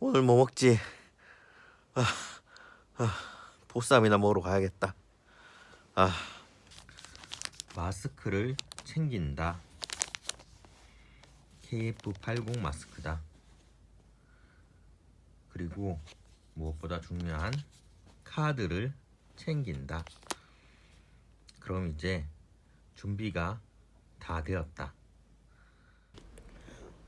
오늘 뭐 먹지? 아, 아, 보쌈이나 먹으러 가야겠다. 아, 마스크를 챙긴다. KF80 마스크다. 그리고 무엇보다 중요한 카드를 챙긴다. 그럼 이제 준비가 다 되었다.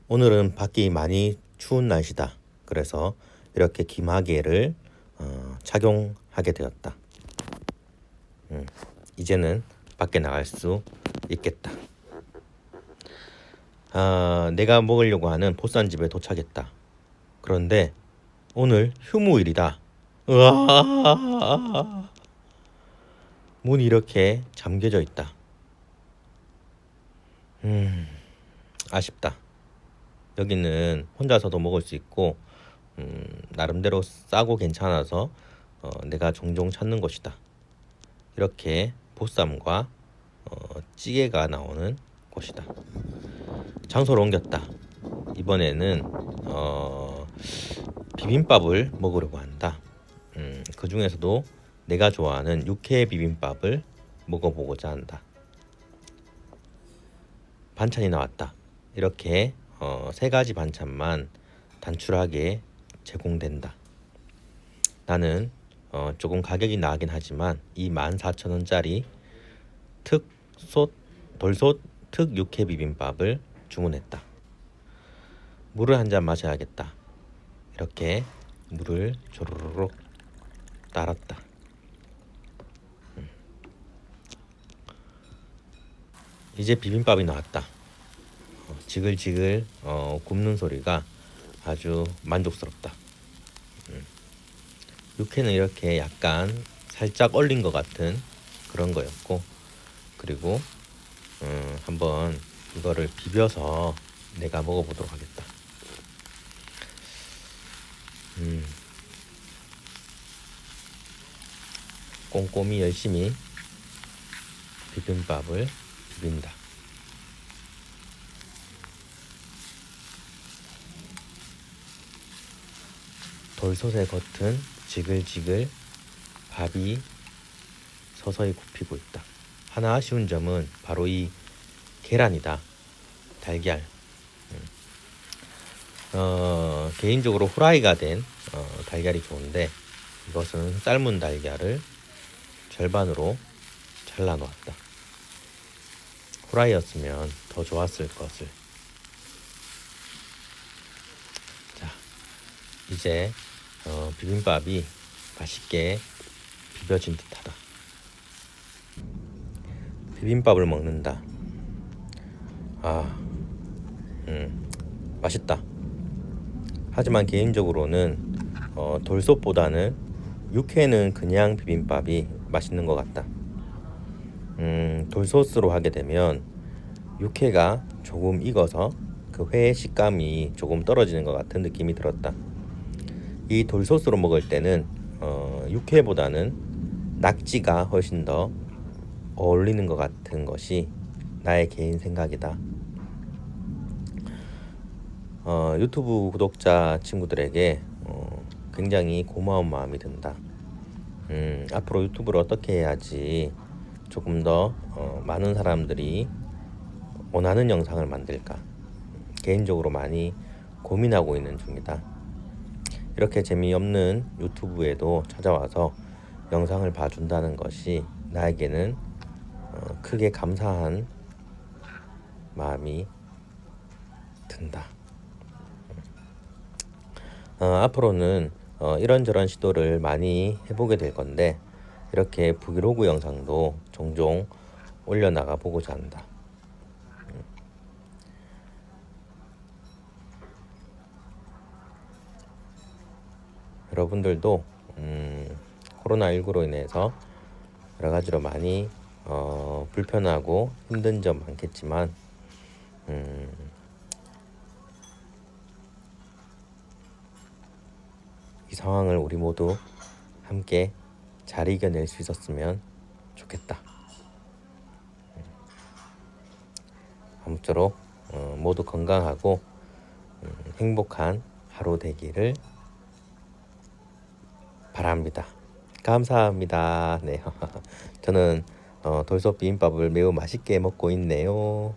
오늘은 밖이 많이 추운 날씨다. 그래서 이렇게 기마개를 어, 착용하게 되었다. 음, 이제는 밖에 나갈 수 있겠다. 아, 내가 먹으려고 하는 보쌈집에 도착했다. 그런데 오늘 휴무일이다. 으아! 문이 이렇게 잠겨져 있다. 음, 아쉽다. 여기는 혼자서도 먹을 수 있고, 음, 나름대로 싸고 괜찮아서 어, 내가 종종 찾는 곳이다. 이렇게 보쌈과 어, 찌개가 나오는 곳이다. 장소를 옮겼다. 이번에는 어, 비빔밥을 먹으려고 한다. 음, 그 중에서도 내가 좋아하는 육회 비빔밥을 먹어보고자 한다. 반찬이 나왔다. 이렇게 어, 세 가지 반찬만 단출하게 제공된다. 나는 어, 조금 가격이 나긴 하지만 이 14,000원짜리 특솥 돌솥 특 육회 비빔밥을 주문했다. 물을 한 잔 마셔야겠다. 이렇게 물을 조르륵 따랐다. 음. 이제 비빔밥이 나왔다. 어, 지글지글 어, 굽는 소리가 아주 만족스럽다. 음. 육회는 이렇게 약간 살짝 얼린 것 같은 그런 거였고 그리고 음, 한번 이거를 비벼서 내가 먹어보도록 하겠다. 음. 꼼꼼히 열심히 비빔밥을 비빈다. 돌솥의 겉은 지글지글 밥이 서서히 굽히고 있다. 하나 아쉬운 점은 바로 이 계란이다. 달걀. 음. 어, 개인적으로 후라이가 된 어, 달걀이 좋은데 이것은 삶은 달걀을 절반으로 잘라 놓았다. 후라이였으면 더 좋았을 것을. 자, 이제 어, 비빔밥이 맛있게 비벼진 듯하다. 비빔밥을 먹는다. 아, 음, 맛있다. 하지만 개인적으로는 어, 돌솥보다는 육회는 그냥 비빔밥이 맛있는 것 같다. 음, 돌솥으로 하게 되면 육회가 조금 익어서 그 회의 식감이 조금 떨어지는 것 같은 느낌이 들었다. 이 돌솥으로 먹을 때는 어, 육회보다는 낙지가 훨씬 더 어울리는 것 같은 것이 나의 개인 생각이다. 어, 유튜브 구독자 친구들에게 어, 굉장히 고마운 마음이 든다. 음, 앞으로 유튜브를 어떻게 해야지 조금 더 어, 많은 사람들이 원하는 영상을 만들까 개인적으로 많이 고민하고 있는 중이다. 이렇게 재미없는 유튜브에도 찾아와서 영상을 봐준다는 것이 나에게는 어, 크게 감사한 마음이 든다. 어, 앞으로는 어, 이런저런 시도를 많이 해보게 될 건데 이렇게 브이로그 영상도 종종 올려나가 보고자 한다. 음. 여러분들도 음, 코로나19로 인해서 여러 가지로 많이 어, 불편하고 힘든 점 많겠지만 음, 이 상황을 우리 모두 함께 잘 이겨낼 수 있었으면 좋겠다. 아무쪼록 어, 모두 건강하고 음, 행복한 하루 되기를 바랍니다. 감사합니다. 네, 저는 어, 돌솥 비빔밥을 매우 맛있게 먹고 있네요.